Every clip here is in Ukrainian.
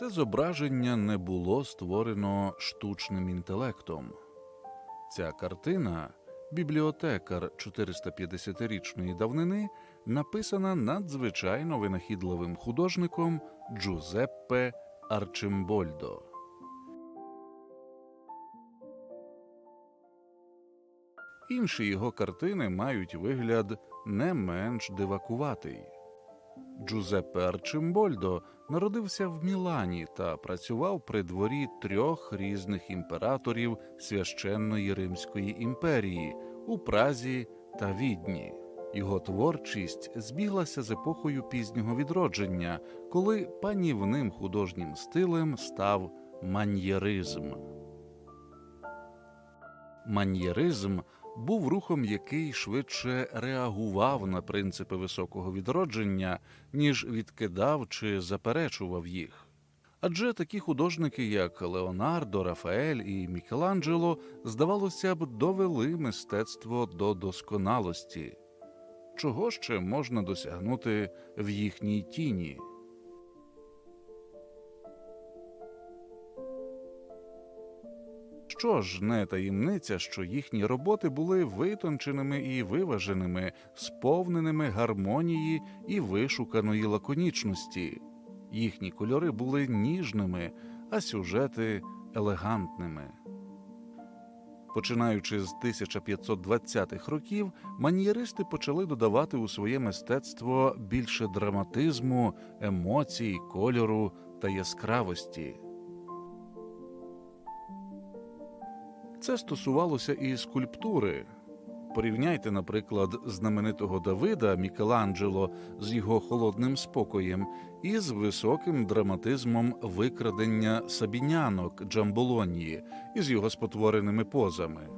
Це зображення не було створено штучним інтелектом. Ця картина, бібліотекар 450-річної давнини, написана надзвичайно винахідливим художником Джузеппе Арчимбольдо. Інші його картини мають вигляд не менш дивакуватий. Джузеппе Арчимбольдо народився в Мілані та працював при дворі трьох різних імператорів священної Римської імперії у Празі та Відні. Його творчість збіглася з епохою пізнього відродження, коли панівним художнім стилем став маньєризм. Маньєризм був рухом, який швидше реагував на принципи високого відродження, ніж відкидав чи заперечував їх. Адже такі художники, як Леонардо, Рафаель і Мікеланджело, здавалося б, довели мистецтво до досконалості. Чого ще можна досягнути в їхній тіні? Що ж, не таємниця, що їхні роботи були витонченими і виваженими, сповненими гармонії і вишуканої лаконічності. Їхні кольори були ніжними, а сюжети елегантними. Починаючи з 1520-х років, маньєристи почали додавати у своє мистецтво більше драматизму, емоцій, кольору та яскравості. Це стосувалося і скульптури. Порівняйте, наприклад, знаменитого Давида Мікеланджело з його холодним спокоєм із високим драматизмом викрадення сабінянок Джамболонії із його спотвореними позами.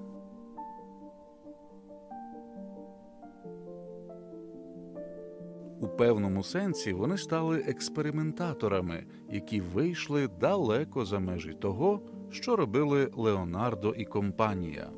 У певному сенсі вони стали експериментаторами, які вийшли далеко за межі того, що робили Леонардо і компанія.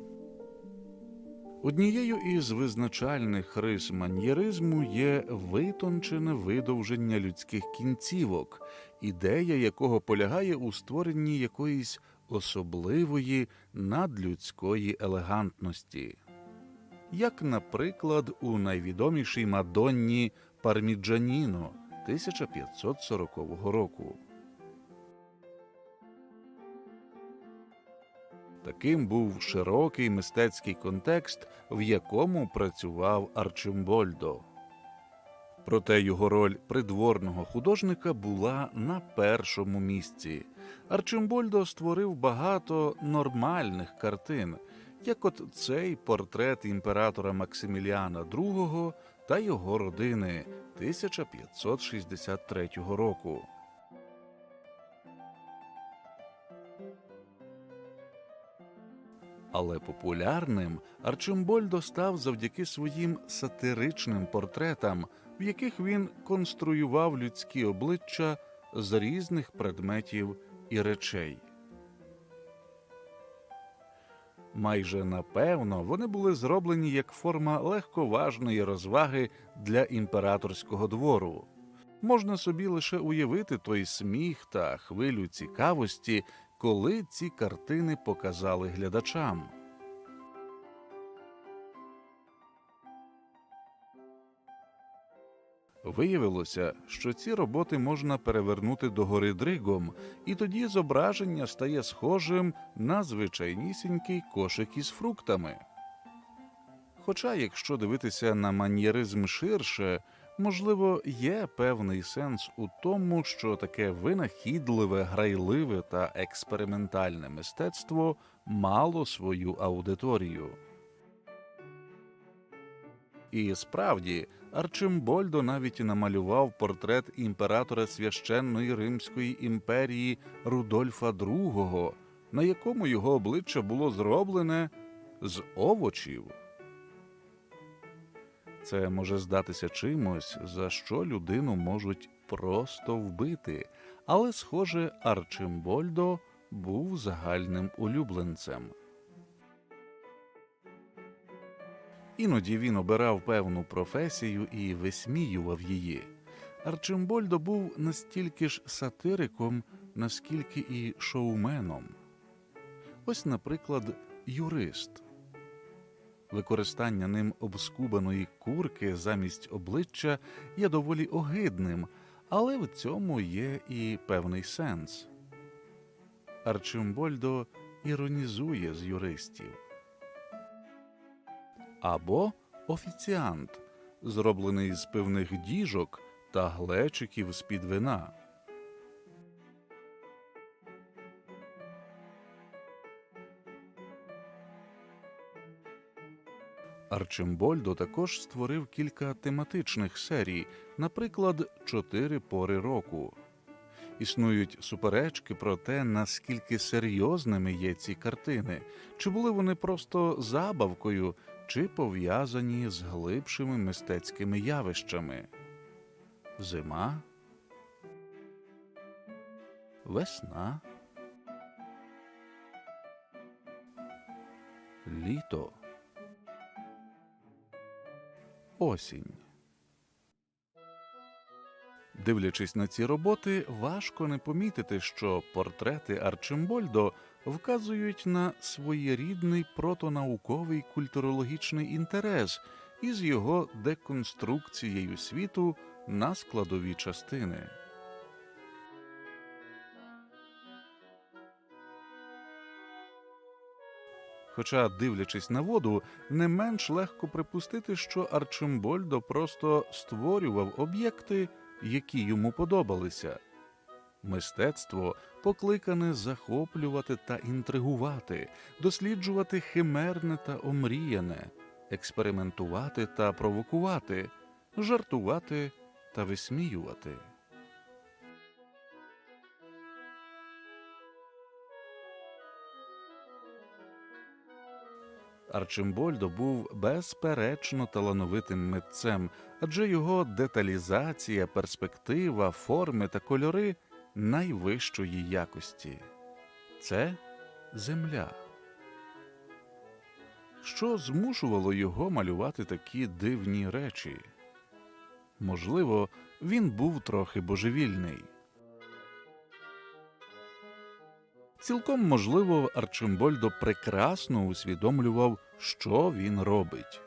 Однією із визначальних рис маньєризму є витончене видовження людських кінцівок, ідея якого полягає у створенні якоїсь особливої надлюдської елегантності. Як, наприклад, у найвідомішій Мадонні Парміджаніно 1540 року. Таким був широкий мистецький контекст, в якому працював Арчимбольдо. Проте його роль придворного художника була на першому місці. Арчимбольдо створив багато нормальних картин, як от цей портрет імператора Максиміліана II та його родини 1563 року. Але популярним Арчимбольдо став завдяки своїм сатиричним портретам, в яких він конструював людські обличчя з різних предметів і речей. Майже напевно вони були зроблені як форма легковажної розваги для імператорського двору. Можна собі лише уявити той сміх та хвилю цікавості, коли ці картини показали глядачам. Виявилося, що ці роботи можна перевернути догори дригом, і тоді зображення стає схожим на звичайнісінький кошик із фруктами. Хоча, якщо дивитися на маньєризм ширше, можливо, є певний сенс у тому, що таке винахідливе, грайливе та експериментальне мистецтво мало свою аудиторію. І справді, Арчимбольдо навіть намалював портрет імператора священної Римської імперії Рудольфа II, на якому його обличчя було зроблене з овочів. Це може здатися чимось, за що людину можуть просто вбити, але, схоже, Арчимбольдо був загальним улюбленцем. Іноді він обирав певну професію і висміював її. Арчимбольдо був настільки ж сатириком, наскільки і шоуменом. Ось, наприклад, юрист. Використання ним обскубаної курки замість обличчя є доволі огидним, але в цьому є і певний сенс. Арчимбольдо іронізує з юристів. Або офіціант, зроблений з пивних діжок та глечиків з-під вина. Арчимбольдо також створив кілька тематичних серій, наприклад, Чотири пори року. Існують суперечки про те, наскільки серйозними є ці картини, чи були вони просто забавкою, чи пов'язані з глибшими мистецькими явищами. Зима, весна, літо, осінь. Дивлячись на ці роботи, важко не помітити, що портрети Арчимбольдо вказують на своєрідний протонауковий культурологічний інтерес із його деконструкцією світу на складові частини. Хоча, дивлячись на воду, не менш легко припустити, що Арчимбольдо просто створював об'єкти, які йому подобалися. Мистецтво покликане захоплювати та інтригувати, досліджувати химерне та омріяне, експериментувати та провокувати, жартувати та висміювати. Арчимбольдо був безперечно талановитим митцем, адже його деталізація, перспектива, форми та кольори найвищої якості. Це земля. Що змушувало його малювати такі дивні речі? Можливо, він був трохи божевільний. Цілком можливо, Арчимбольдо прекрасно усвідомлював, що він робить.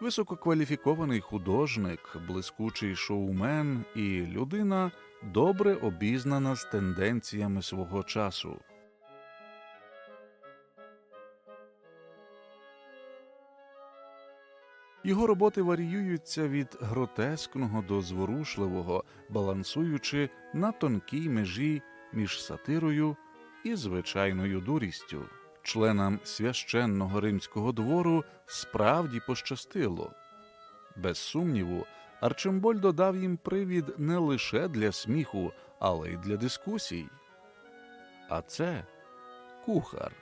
Висококваліфікований художник, блискучий шоумен і людина добре обізнана з тенденціями свого часу. Його роботи варіюються від гротескного до зворушливого, балансуючи на тонкій межі між сатирою і звичайною дурістю. Членам священного римського двору справді пощастило. Без сумніву, Арчимбольдо дав їм привід не лише для сміху, але й для дискусій. А це кухар.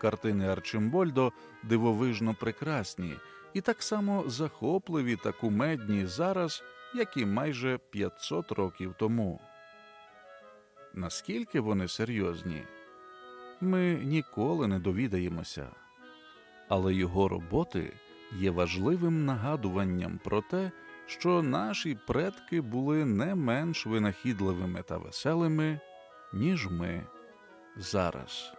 Картини Арчимбольдо дивовижно прекрасні і так само захопливі та кумедні зараз, як і майже 500 років тому. Наскільки вони серйозні, ми ніколи не довідаємося, але його роботи є важливим нагадуванням про те, що наші предки були не менш винахідливими та веселими, ніж ми зараз.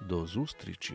До зустрічі!